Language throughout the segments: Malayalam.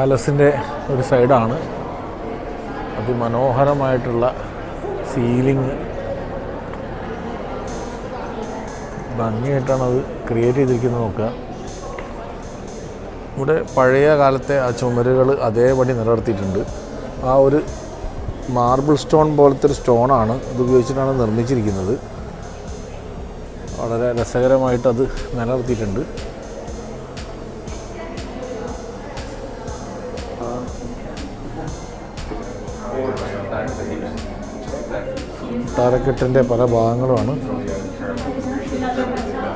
പാലസിന്റെ ഒരു സൈഡാണ്. അതിമനോഹരമായിട്ടുള്ള സീലിംഗ് ഭംഗിയായിട്ടാണ് അത് ക്രിയേറ്റ് ചെയ്തിരിക്കുന്നത് നോക്കുക. ഇവിടെ പഴയ കാലത്തെ ആ ചുമരുകൾ അതേപടി നിലനിർത്തിയിട്ടുണ്ട്. ആ ഒരു മാർബിൾ സ്റ്റോൺ പോലത്തെ ഒരു സ്റ്റോണാണ് ഇത് ഉപയോഗിച്ചിട്ടാണ് നിർമ്മിച്ചിരിക്കുന്നത്. വളരെ രസകരമായിട്ട് അത് നിലനിർത്തിയിട്ടുണ്ട്. താരക്കെട്ടിന്റെ പല ഭാഗങ്ങളുമാണ്.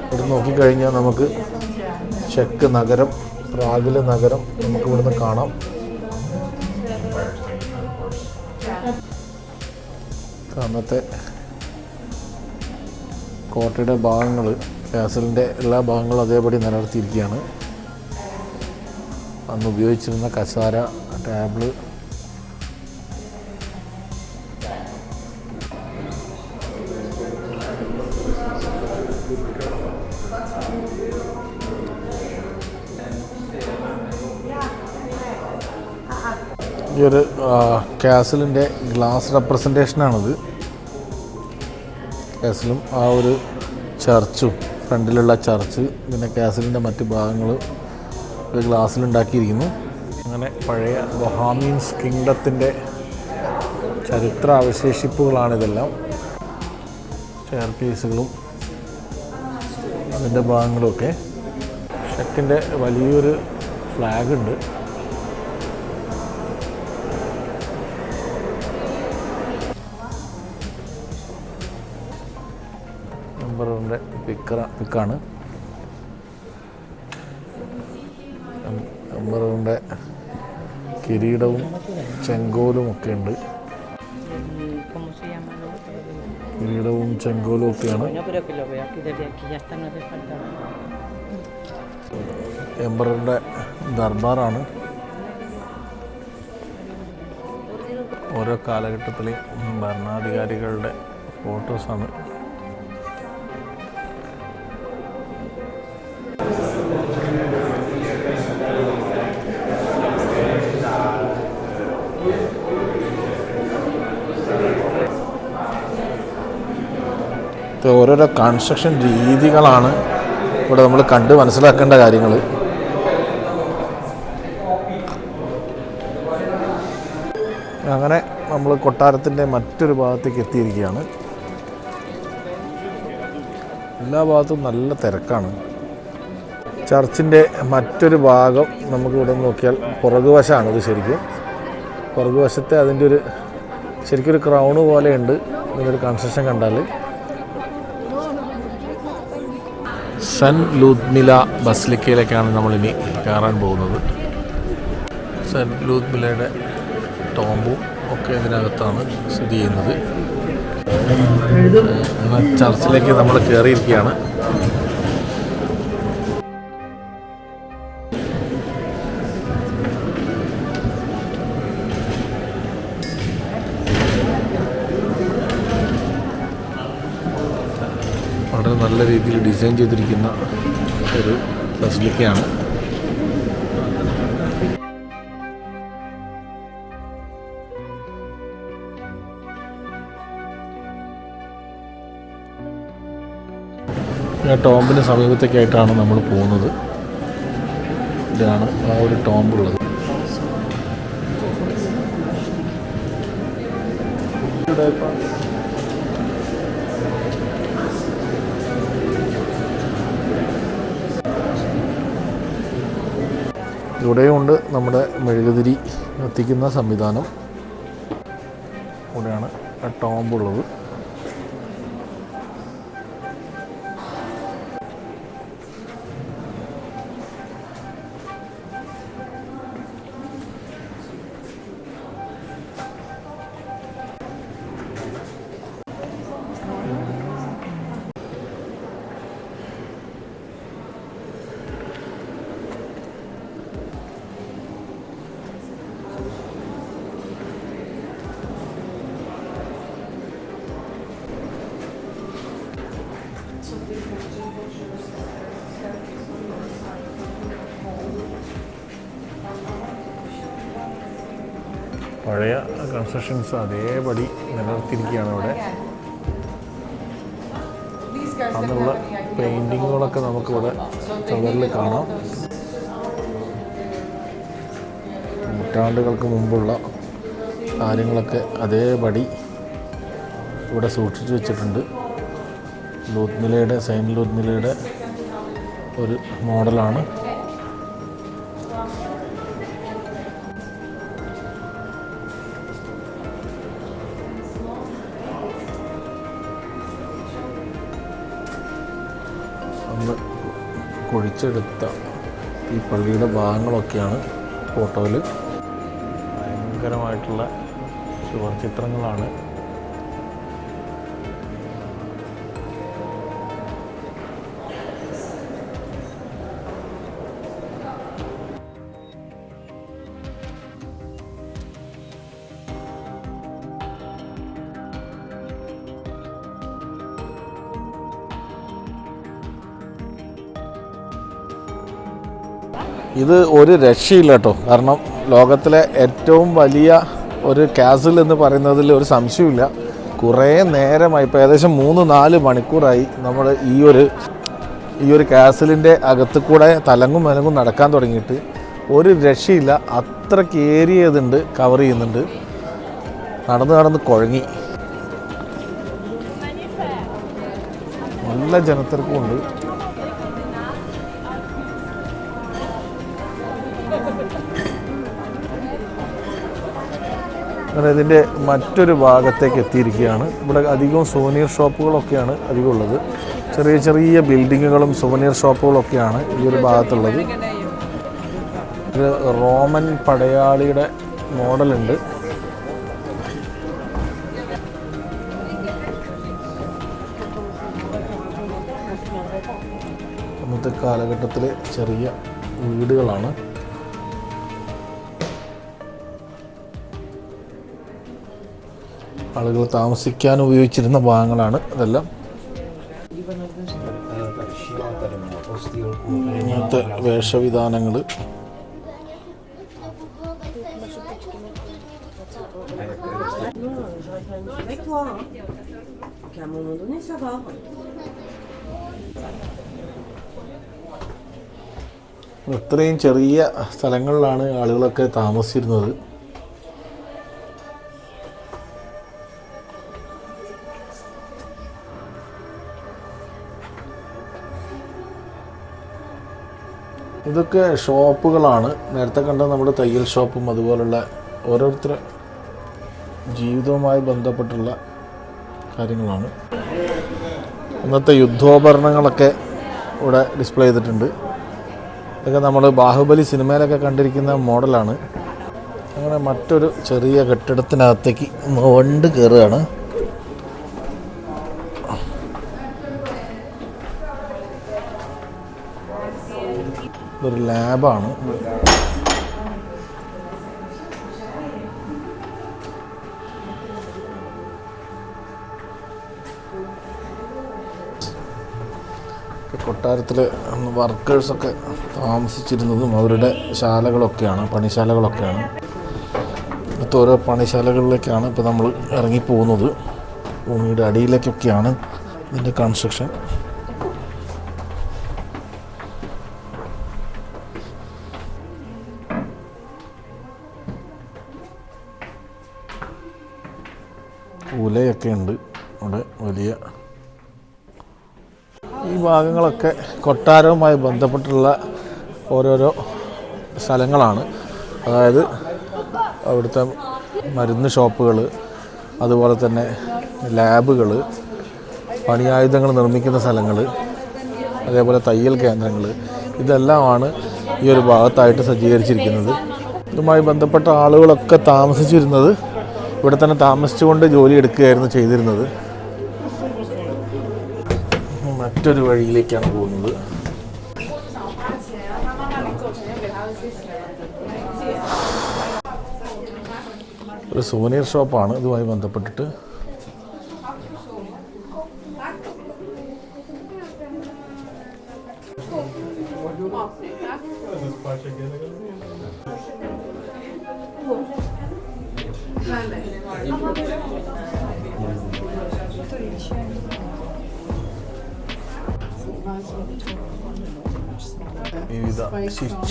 ഇവിടെ നോക്കിക്കഴിഞ്ഞാൽ നമുക്ക് ചെക്ക് നഗരം പ്രാഗിലെ നഗരം നമുക്ക് ഇവിടുന്ന് കാണാം. അന്നത്തെ കോട്ടയുടെ ഭാഗങ്ങൾ കാസലിന്റെ എല്ലാ ഭാഗങ്ങളും അതേപടി നിലനിർത്തിയിരിക്കുകയാണ്. അന്ന് ഉപയോഗിച്ചിരുന്ന കസാര ടേബിൾ ഈ ഒരു കാസിലിന്റെ ഗ്ലാസ് റെപ്രസെന്റേഷനാണിത് കാസിലും ആ ഒരു ചർച്ചും ഫ്രണ്ടിലുള്ള ചർച്ച് പിന്നെ കാസിലിന്റെ മറ്റ് ഭാഗങ്ങൾ ഒരു ഗ്ലാസ്സിലുണ്ടാക്കിയിരിക്കുന്നു. അങ്ങനെ പഴയ ബൊഹാമീൻസ് കിങ്ഡത്തിന്റെ ചരിത്ര അവശേഷിപ്പുകളാണിതെല്ലാം ചെയർ പീസുകളും അതിന്റെ ഭാഗങ്ങളുമൊക്കെ ഷെക്കിന്റെ വലിയൊരു ഫ്ലാഗ് ഉണ്ട് എംബറിന്റെ കിരീടവും ചെങ്കോലും ഒക്കെ ഉണ്ട്. കിരീടവും ചെങ്കോലും ഒക്കെയാണ്. എംബറിന്റെ ദർബാറാണ് ഓരോ കാലഘട്ടത്തിലെയും ഭരണാധികാരികളുടെ ഫോട്ടോസാണ് ഓരോരോ കൺസ്ട്രക്ഷൻ രീതികളാണ് ഇവിടെ നമ്മൾ കണ്ട് മനസ്സിലാക്കേണ്ട കാര്യങ്ങൾ അങ്ങനെ നമ്മൾ കൊട്ടാരത്തിന്റെ മറ്റൊരു ഭാഗത്തേക്ക് എത്തിയിരിക്കുകയാണ്. എല്ലാ ഭാഗത്തും നല്ല തിരക്കാണ്. ചർച്ചിന്റെ മറ്റൊരു ഭാഗം നമുക്ക് ഇവിടെ നോക്കിയാൽ പുറകുവശമാണ് ഇത് ശരിക്കും. പുറകുവശത്തെ അതിന്റെ ഒരു ശരിക്കൊരു ക്രൗണ് പോലെയുണ്ട് ഇതിനൊരു കൺസ്ട്രക്ഷൻ കണ്ടാൽ. സൻ ലൂത്മില ബസ്ലിക്കയിലേക്കാണ് നമ്മളിനി കയറാൻ പോകുന്നത്. സൻ ലൂത്മിലയുടെ ടോംബും ഒക്കെ ഇതിനകത്താണ് സ്ഥിതി ചെയ്യുന്നത്. ചർച്ചിലേക്ക് നമ്മൾ കയറിയിരിക്കുകയാണ്. നല്ല രീതിയിൽ ഡിസൈൻ ചെയ്തിരിക്കുന്ന ഒരു ബസിലിക്കയാണ് ടോമ്പിന് സമീപത്തേക്കായിട്ടാണ് നമ്മൾ പോകുന്നത്. ഇതാണ് ആ ഒരു ടോമ്പുള്ളത്. ഇവിടെയുണ്ട് നമ്മുടെ മെഴുകുതിരി എത്തിക്കുന്ന സംവിധാനം. ഇവിടെയാണ് ടോമ്പുള്ളത്. പഴയ കൺസ്ട്രക്ഷൻസ് അതേപടി നിലനിർത്തിയിരിക്കുകയാണ് അവിടെ അന്നുള്ള പെയിന്റിങ്ങുകളൊക്കെ നമുക്കിവിടെ ചുവരിൽ കാണാം. നൂറ്റാണ്ടുകൾക്ക് മുമ്പുള്ള കാര്യങ്ങളൊക്കെ അതേപടി ഇവിടെ സൂക്ഷിച്ചു വെച്ചിട്ടുണ്ട്. ലൂത്ത്മിലയുടെ സെയിന്റ് ലൂത്ത്മിലയുടെ ഒരു മോഡലാണ്. കുഴിച്ചെടുത്ത ഈ പള്ളിയുടെ ഭാഗങ്ങളൊക്കെയാണ് ഫോട്ടോയിൽ ഭയങ്കരമായിട്ടുള്ള ചുവർ ഇത് ഒരു രക്ഷയില്ല കേട്ടോ കാരണം ലോകത്തിലെ ഏറ്റവും വലിയ ഒരു കാസിൽ എന്ന് പറയുന്നതിൽ ഒരു സംശയമില്ല കുറേ നേരമായി ഇപ്പോൾ ഏകദേശം മൂന്ന് നാല് മണിക്കൂറായി നമ്മൾ ഈ ഒരു ഈ ഒരു കാസിലിന്റെ അകത്ത് കൂടെ തലങ്ങും മലങ്ങും നടക്കാൻ തുടങ്ങിയിട്ട് ഒരു രക്ഷയില്ല. അത്രയ്ക്ക് ഏരിയതുണ്ട് കവർ ചെയ്യുന്നുണ്ട്. നടന്ന് നടന്ന് കുഴങ്ങി. നല്ല ജനത്തിരക്കുമുണ്ട് അങ്ങനെ ഇതിന്റെ മറ്റൊരു ഭാഗത്തേക്ക് എത്തിയിരിക്കുകയാണ്. ഇവിടെ അധികവും സുവനീർ ഷോപ്പുകളൊക്കെയാണ് അധികം ഉള്ളത് ചെറിയ ചെറിയ ബിൽഡിങ്ങുകളും സുവനീർ ഷോപ്പുകളൊക്കെയാണ് ഈ ഒരു ഭാഗത്തുള്ളത്. ഒരു റോമൻ പടയാളിയുടെ മോഡലുണ്ട്. അന്നത്തെ കാലഘട്ടത്തിലെ ചെറിയ വീടുകളാണ്. ആളുകൾ താമസിക്കാൻ ഉപയോഗിച്ചിരുന്ന ഭാഗങ്ങളാണ് അതെല്ലാം ഇങ്ങനത്തെ വേഷവിധാനങ്ങൾ. ഇത്രയും ചെറിയ സ്ഥലങ്ങളിലാണ് ആളുകളൊക്കെ താമസിച്ചിരുന്നത് ഇതൊക്കെ ഷോപ്പുകളാണ്. നേരത്തെ കണ്ട നമ്മുടെ തയ്യൽ ഷോപ്പും അതുപോലുള്ള ഓരോരുത്തരുടെ ജീവിതവുമായി ബന്ധപ്പെട്ടുള്ള കാര്യങ്ങളാണ്. ഇന്നത്തെ യുദ്ധോപകരണങ്ങളൊക്കെ ഇവിടെ ഡിസ്പ്ലേ ചെയ്തിട്ടുണ്ട്. ഇതൊക്കെ നമ്മൾ ബാഹുബലി സിനിമയിലൊക്കെ കണ്ടിരിക്കുന്ന മോഡലാണ്. അങ്ങനെ മറ്റൊരു ചെറിയ കെട്ടിടത്തിനകത്തേക്ക് വണ്ട് കയറുകയാണ് ഇതൊരു ലാബാണ്. കൊട്ടാരത്തിൽ വർക്കേഴ്സൊക്കെ താമസിച്ചിരുന്നതും അവരുടെ ശാലകളൊക്കെയാണ് പണിശാലകളൊക്കെയാണ്. ഇപ്പോൾ ഓരോ പണിശാലകളിലേക്കാണ് ഇപ്പോൾ നമ്മൾ ഇറങ്ങിപ്പോകുന്നത്. ഭൂമിയുടെ അടിയിലേക്കൊക്കെയാണ് ഇതിന്റെ കൺസ്ട്രക്ഷൻ ഉലയൊക്കെ ഉണ്ട്. ഇവിടെ വലിയ ഈ ഭാഗങ്ങളൊക്കെ കൊട്ടാരവുമായി ബന്ധപ്പെട്ടുള്ള ഓരോരോ സ്ഥലങ്ങളാണ്. അതായത് അവിടുത്തെ മരുന്ന് ഷോപ്പുകൾ അതുപോലെ തന്നെ ലാബുകൾ പണിയായുധങ്ങൾ നിർമ്മിക്കുന്ന സ്ഥലങ്ങൾ അതേപോലെ തയ്യൽ കേന്ദ്രങ്ങൾ. ഇതെല്ലാമാണ് ഈ ഒരു ഭാഗത്തായിട്ട് സജ്ജീകരിച്ചിരിക്കുന്നത്. ഇതുമായി ബന്ധപ്പെട്ട ആളുകളൊക്കെ താമസിച്ചിരുന്നത് ഇവിടെ തന്നെ താമസിച്ചുകൊണ്ട് ജോലി എടുക്കുകയായിരുന്നു ചെയ്തിരുന്നത്. മറ്റൊരു വഴിയിലേക്കാണ് പോകുന്നത്. ഒരു സോനിയർ ഷോപ്പാണ് ഇതുമായി ബന്ധപ്പെട്ടിട്ട്.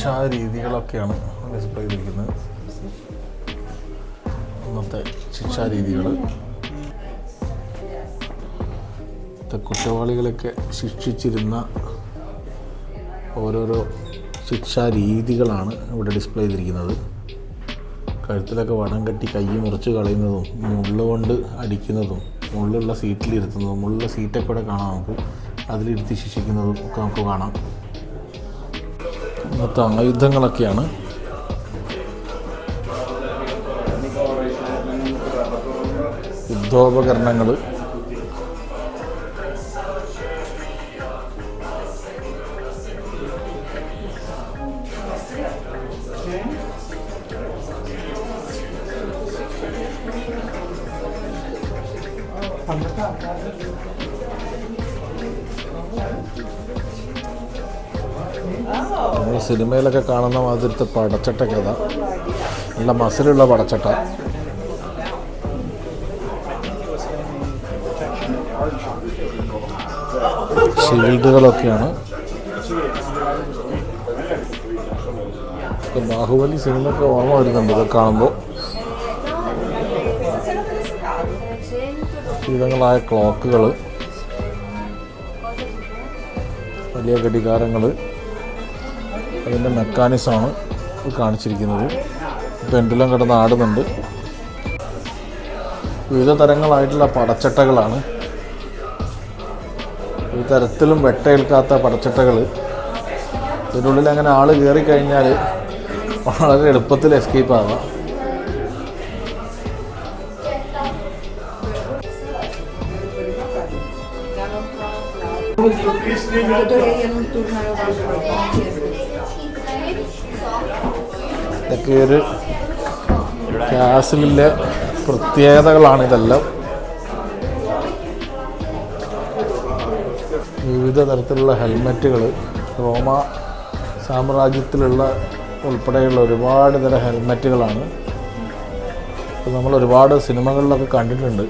ശിക്ഷാ രീതികളൊക്കെയാണ് ഡിസ്പ്ലേ ചെയ്തിരിക്കുന്നത് ഇന്നത്തെ ശിക്ഷാ രീതികൾ കുറ്റവാളികളൊക്കെ ശിക്ഷിച്ചിരുന്ന ഓരോരോ ശിക്ഷാ രീതികളാണ് ഇവിടെ ഡിസ്പ്ലേ ചെയ്തിരിക്കുന്നത്. കഴുത്തിലൊക്കെ വടം കെട്ടി കൈ മുറിച്ച് കളയുന്നതും മുള്ളുകൊണ്ട് അടിക്കുന്നതും മുള്ളുള്ള സീറ്റിലിരുത്തുന്നതും മുള്ളുള്ള സീറ്റൊക്കെ ഇവിടെ കാണാം നമുക്ക്. അതിലിരുത്തി ശിക്ഷിക്കുന്നതും ഒക്കെ നമുക്ക് കാണാം. ഇന്നത്തെ ആയുധങ്ങളൊക്കെയാണ് യുദ്ധോപകരണങ്ങൾ നമ്മൾ സിനിമയിലൊക്കെ കാണുന്ന മാതിരത്തെ പടച്ചട്ട കഥ. നല്ല മസിലുള്ള പടച്ചട്ട. ഷീൽഡുകളൊക്കെയാണ്. ബാഹുബലി സിനിമയൊക്കെ ഓർമ്മ വരുന്നുണ്ട് ഇതൊക്കെ കാണുമ്പോൾ വിധങ്ങളായ ക്ലോക്കുകൾ വലിയ ഘടികാരങ്ങൾ അതിന്റെ മെക്കാനിസമാണ് കാണിച്ചിരിക്കുന്നത്. പെൻഡുലം കിടന്ന് ആടുന്നുണ്ട് വിവിധ തരങ്ങളായിട്ടുള്ള പടച്ചട്ടകളാണ്. ഒരു തരത്തിലും വെട്ടയേൽക്കാത്ത പടച്ചട്ടകൾ. ഇതിനുള്ളിൽ അങ്ങനെ ആൾ കയറി കഴിഞ്ഞാൽ വളരെ എളുപ്പത്തിൽ എസ്കേപ്പ് ആവാം. ഇതൊക്കെ കാസിലെ പ്രത്യേകതകളാണ് ഇതെല്ലാം. വിവിധ തരത്തിലുള്ള ഹെൽമെറ്റുകൾ റോമ സാമ്രാജ്യത്തിലുള്ള ഉൾപ്പെടെയുള്ള ഒരുപാട് തരം ഹെൽമെറ്റുകളാണ്. നമ്മൾ ഒരുപാട് സിനിമകളിലൊക്കെ കണ്ടിട്ടുണ്ട്.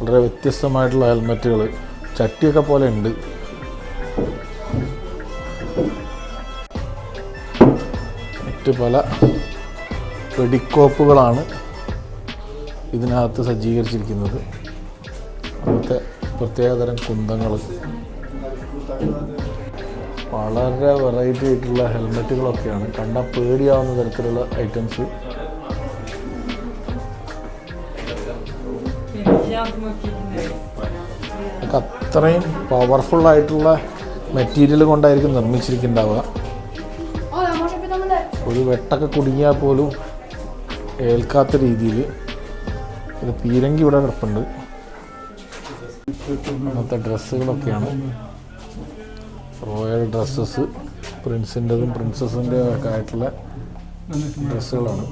വളരെ വ്യത്യസ്തമായിട്ടുള്ള ഹെൽമെറ്റുകൾ ചട്ടിയൊക്കെ പോലെ ഉണ്ട്. മറ്റ് പല വെടിക്കോപ്പുകളാണ് ഇതിനകത്ത് സജ്ജീകരിച്ചിരിക്കുന്നത്. അവിടുത്തെ പ്രത്യേകതരം കുന്തങ്ങൾ. വളരെ വെറൈറ്റി ആയിട്ടുള്ള ഹെൽമെറ്റുകളൊക്കെയാണ്. കണ്ടാൽ പേടിയാവുന്ന തരത്തിലുള്ള ഐറ്റംസ് അത്രയും പവർഫുൾ ആയിട്ടുള്ള മെറ്റീരിയൽ കൊണ്ടായിരിക്കും നിർമ്മിച്ചിരിക്കുന്നുണ്ടാവുക. ഒരു വെട്ടൊക്കെ കുടുങ്ങിയാൽ പോലും ഏൽക്കാത്ത രീതിയിൽ ഒരു പീരങ്കി ഇവിടെ കിടപ്പുണ്ട്. അങ്ങനത്തെ ഡ്രസ്സുകളൊക്കെയാണ്. റോയൽ ഡ്രസ്സസ് പ്രിൻസിന്റെതും പ്രിൻസസിന്റെ ഒക്കെ ആയിട്ടുള്ള ഡ്രസ്സുകളാണ്.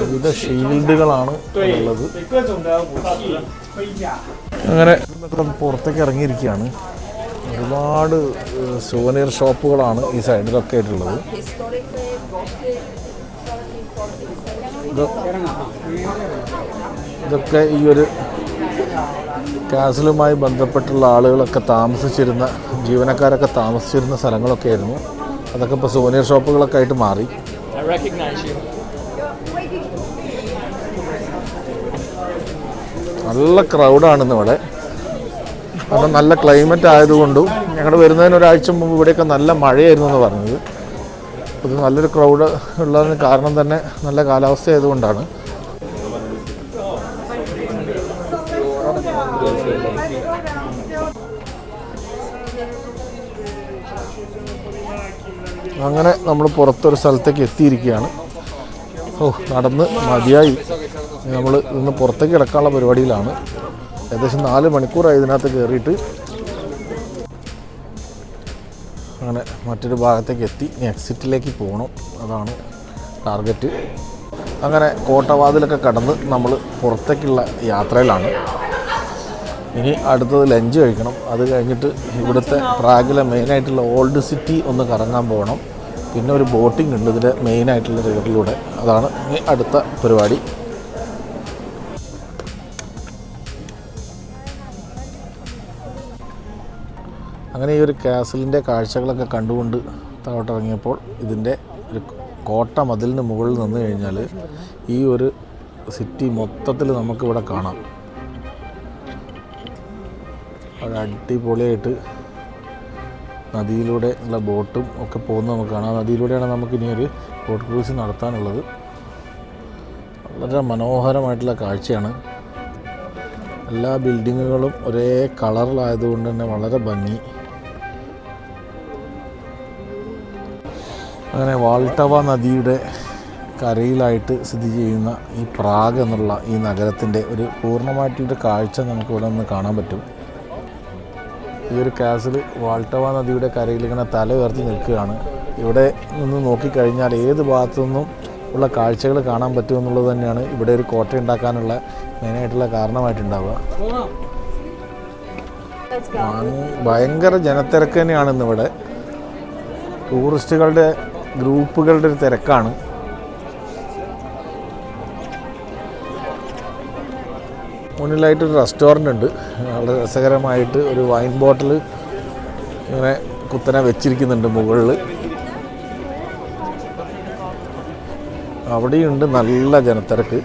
വിവിധ ഷീൽഡുകളാണ് ഉള്ളത്. 各 ഇപ്പം നമ്മൾ പുറത്തേക്ക് ഇറങ്ങിയിരിക്കുകയാണ്. ഒരുപാട് സുവനീർ ഷോപ്പുകളാണ് ഈ സൈഡിലൊക്കെ ആയിട്ടുള്ളത്. ഇതൊക്കെ ഈ ഒരു കാസിലുമായി ബന്ധപ്പെട്ടുള്ള ആളുകളൊക്കെ താമസിച്ചിരുന്ന ജീവനക്കാരൊക്കെ താമസിച്ചിരുന്ന സ്ഥലങ്ങളൊക്കെ ആയിരുന്നു. അതൊക്കെ ഇപ്പോൾ സുവനീർ ഷോപ്പുകളൊക്കെ ആയിട്ട് മാറി. നല്ല ക്രൗഡാണ് ഇന്നിവിടെ കാരണം നല്ല ക്ലൈമറ്റ് ആയതുകൊണ്ടും ഞങ്ങൾ വരുന്നതിന് ഒരാഴ്ച മുമ്പ് ഇവിടെയൊക്കെ നല്ല മഴയായിരുന്നു എന്ന് പറഞ്ഞത്. ഇത് നല്ലൊരു ക്രൗഡ് ഉള്ളതിന് കാരണം തന്നെ നല്ല കാലാവസ്ഥ ആയതുകൊണ്ടാണ്. അങ്ങനെ നമ്മൾ പുറത്തൊരു സ്ഥലത്തേക്ക് എത്തിയിരിക്കുകയാണ്. ഓ നടന്ന് മതിയായി. നമ്മൾ ഇന്ന് പുറത്തേക്ക് കിടക്കാനുള്ള പരിപാടിയിലാണ്. ഏകദേശം നാല് മണിക്കൂറായി ഇതിനകത്ത് കയറിയിട്ട്. അങ്ങനെ മറ്റൊരു ഭാഗത്തേക്ക് എത്തി. എക്സിറ്റിലേക്ക് പോകണം അതാണ് ടാർഗറ്റ് അങ്ങനെ കോട്ടവാതിലൊക്കെ കടന്ന് നമ്മൾ പുറത്തേക്കുള്ള യാത്രയിലാണ്. ഇനി അടുത്തത് ലഞ്ച് കഴിക്കണം. അത് കഴിഞ്ഞിട്ട് ഇവിടുത്തെ പ്രാഗിലെ മെയിനായിട്ടുള്ള ഓൾഡ് സിറ്റി ഒന്ന് കറങ്ങാൻ പോകണം പിന്നെ ഒരു ബോട്ടിംഗ് ഉണ്ട്. ഇതിന്റെ മെയിനായിട്ടുള്ള റിവറിലൂടെ അതാണ് ഇനി അടുത്ത പരിപാടി. ഈ ഒരു കാസിലിന്റെ കാഴ്ചകളൊക്കെ കണ്ടുകൊണ്ട് താഴോട്ടിറങ്ങിയപ്പോൾ ഇതിന്റെ ഒരു കോട്ട മതിലിന് മുകളിൽ നിന്ന് കഴിഞ്ഞാൽ ഈ ഒരു സിറ്റി മൊത്തത്തിൽ നമുക്കിവിടെ കാണാം. അത് അടിപൊളിയായിട്ട് നദിയിലൂടെ ഉള്ള ബോട്ടും ഒക്കെ പോകുന്നത് നമുക്ക് കാണാം. നദിയിലൂടെയാണ് നമുക്ക് ഇനി ഒരു ബോട്ട് ക്രൂസ് നടത്താനുള്ളത്. വളരെ മനോഹരമായിട്ടുള്ള കാഴ്ചയാണ്. എല്ലാ ബിൽഡിങ്ങുകളും ഒരേ കളറിലായതുകൊണ്ട് തന്നെ വളരെ ഭംഗി. അങ്ങനെ വാൾട്ടവ നദിയുടെ കരയിലായിട്ട് സ്ഥിതി ചെയ്യുന്ന ഈ പ്രാഗ് എന്നുള്ള ഈ നഗരത്തിന്റെ ഒരു പൂർണമായിട്ടുള്ളൊരു കാഴ്ച നമുക്ക് ഇവിടെ നിന്ന് കാണാൻ പറ്റും. ഈ ഒരു കാസിൽ വാൾട്ടവ നദിയുടെ കരയിൽ ഇങ്ങനെ തല ഉയർത്തി നിൽക്കുകയാണ്. ഇവിടെ നിന്ന് നോക്കിക്കഴിഞ്ഞാൽ ഏത് ഭാഗത്തു നിന്നും ഉള്ള കാഴ്ചകൾ കാണാൻ പറ്റും എന്നുള്ളത് തന്നെയാണ് ഇവിടെ ഒരു കോട്ട ഉണ്ടാക്കാനുള്ള മെയിനായിട്ടുള്ള കാരണമായിട്ടുണ്ടാവുക. ഭയ- ഭയങ്കര ജനത്തിരക്ക് തന്നെയാണ് ഇന്നിവിടെ. ടൂറിസ്റ്റുകളുടെ ഗ്രൂപ്പുകളുടെ ഒരു തിരക്കാണ്. മുന്നിലായിട്ടൊരു റെസ്റ്റോറന്റ് ഉണ്ട്. വളരെ രസകരമായിട്ട് ഒരു വൈൻ ബോട്ടിൽ ഇങ്ങനെ കുത്തനെ വെച്ചിരിക്കുന്നുണ്ട് മുകളിൽ അവിടെയുണ്ട് നല്ല ജനത്തിരക്ക്.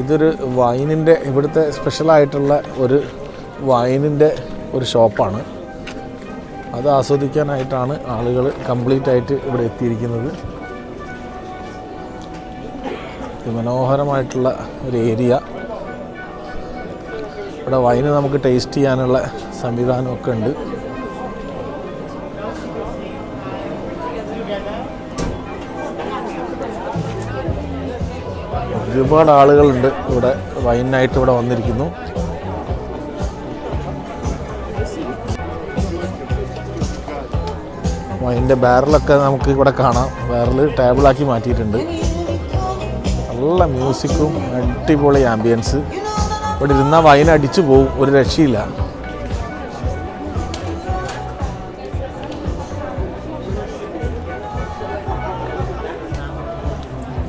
ഇതൊരു വൈനിന്റെ ഇവിടുത്തെ സ്പെഷ്യലായിട്ടുള്ള ഒരു വൈനിന്റെ ഒരു ഷോപ്പാണ് അത് ആസ്വദിക്കാനായിട്ടാണ് ആളുകൾ കംപ്ലീറ്റ് ആയിട്ട് ഇവിടെ എത്തിയിരിക്കുന്നത്. മനോഹരമായിട്ടുള്ള ഒരു ഏരിയ ഇവിടെ വൈന് നമുക്ക് ടേസ്റ്റ് ചെയ്യാനുള്ള സംവിധാനമൊക്കെ ഉണ്ട്. ഒരുപാട് ആളുകളുണ്ട് ഇവിടെ വൈനായിട്ട് ഇവിടെ വന്നിരിക്കുന്നു. വൈന്റെ ബാരലൊക്കെ നമുക്ക് ഇവിടെ കാണാം. ബാരൽ ടേബിളാക്കി മാറ്റിയിട്ടുണ്ട്. നല്ല മ്യൂസിക്കും അടിപൊളി ആംബിയൻസ്. ഇവിടെ ഇരുന്നാൽ വൈൻ അടിച്ചു പോകും ഒരു രക്ഷയില്ല.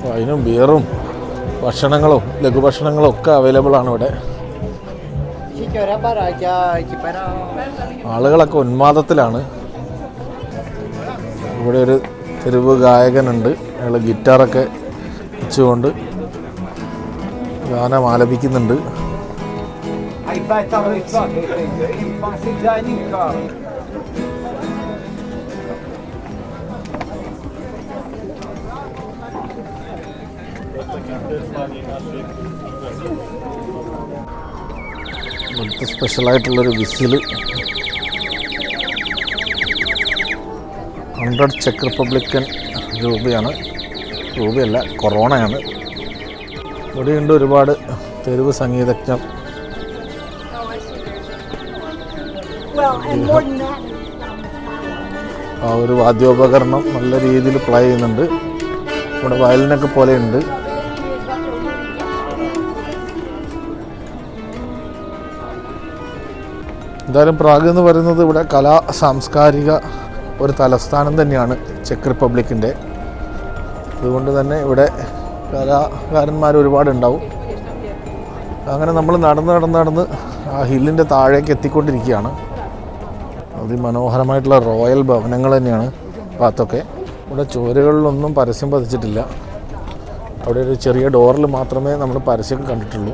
വൈനും ബിയറും ഭക്ഷണങ്ങളും ലഘുഭക്ഷണങ്ങളും ഒക്കെ അവൈലബിൾ ആണ് ഇവിടെ. ആളുകളൊക്കെ ഉന്മാദത്തിലാണ്. ഇവിടെ ഒരു തെരുവ് ഗായകനുണ്ട്. അയാൾ ഗിറ്റാറൊക്കെ വെച്ചുകൊണ്ട് ഗാനം ആലപിക്കുന്നുണ്ട്. സ്പെഷ്യലായിട്ടുള്ളൊരു വിസിൽ ഹൺഡ്രഡ് ചെക്ക് റിപ്പബ്ലിക്കൻ രൂപയാണ്. രൂപയല്ല കൊറോണയാണ്. ഇവിടെയുണ്ട് ഒരുപാട് തെരുവ് സംഗീതജ്ഞർ. ആ ഒരു വാദ്യോപകരണം നല്ല രീതിയിൽ പ്ലേ ചെയ്യുന്നുണ്ട്. ഇവിടെ വയലിനൊക്കെ പോലെയുണ്ട്. എന്തായാലും പ്രാഗ് എന്ന് പറയുന്നത് ഇവിടെ കലാ സാംസ്കാരിക ഒരു തലസ്ഥാനം തന്നെയാണ് ചെക്ക് റിപ്പബ്ലിക്കിന്റെ. അതുകൊണ്ട് തന്നെ ഇവിടെ കലാകാരന്മാർ ഒരുപാടുണ്ടാവും. അങ്ങനെ നമ്മൾ നടന്ന് നടന്ന് നടന്ന് ആ ഹില്ലിന്റെ താഴേക്ക് എത്തിക്കൊണ്ടിരിക്കുകയാണ്. അതിമനോഹരമായിട്ടുള്ള റോയൽ ഭവനങ്ങൾ തന്നെയാണ് ഭാഗത്തൊക്കെ ഇവിടെ ചുവരുകളിലൊന്നും പരസ്യം പതിച്ചിട്ടില്ല. അവിടെ ഒരു ചെറിയ ഡോറിൽ മാത്രമേ നമ്മൾ പരസ്യം കണ്ടിട്ടുള്ളൂ.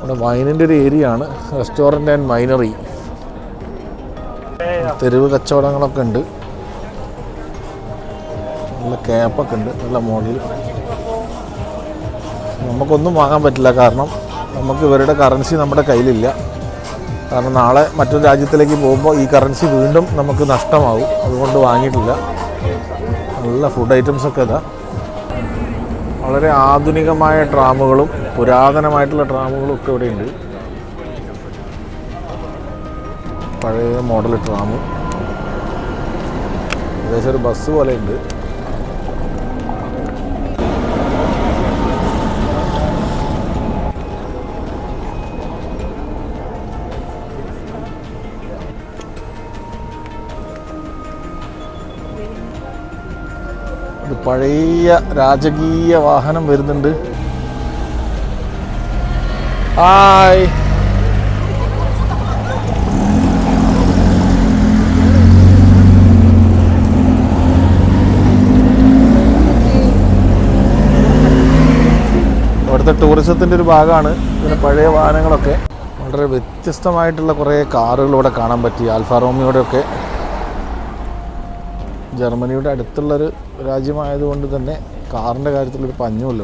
ഇവിടെ വൈനിന്റെ ഒരു ഏരിയ ആണ് റെസ്റ്റോറന്റ് ആൻഡ് മൈനറി. തെരുവ് കച്ചവടങ്ങളൊക്കെ ഉണ്ട്. നല്ല ക്യാപ്പൊക്കെ ഉണ്ട്. നല്ല മോഡൽ നമുക്കൊന്നും വാങ്ങാൻ പറ്റില്ല. കാരണം നമുക്ക് ഇവരുടെ കറൻസി നമ്മുടെ കയ്യിലില്ല. കാരണം നാളെ മറ്റൊരു രാജ്യത്തിലേക്ക് പോകുമ്പോൾ ഈ കറൻസി വീണ്ടും നമുക്ക് നഷ്ടമാവും. അതുകൊണ്ട് വാങ്ങിയിട്ടില്ല. നല്ല ഫുഡ് ഐറ്റംസൊക്കെ ഇതാ. വളരെ ആധുനികമായ ട്രാമുകളും പുരാതനമായിട്ടുള്ള ട്രാമുകളും ഒക്കെ ഇവിടെ പഴയ മോഡൽ ട്രാം ഏകദേശം ഒരു ബസ് പോലെ ഉണ്ട്. പഴയ രാജകീയ വാഹനം വരുന്നുണ്ട്. ആയി ഇവിടുത്തെ ടൂറിസത്തിന്റെ ഒരു ഭാഗമാണ്. പിന്നെ പഴയ വാഹനങ്ങളൊക്കെ വളരെ വ്യത്യസ്തമായിട്ടുള്ള കുറേ കാറുകൾ ഇവിടെ കാണാൻ പറ്റി. ആൽഫാറോമിയോടെയൊക്കെ ജർമ്മനിയുടെ അടുത്തുള്ളൊരു രാജ്യമായതുകൊണ്ട് തന്നെ കാറിന്റെ കാര്യത്തിലൊരു പഞ്ഞുമല്ലോ.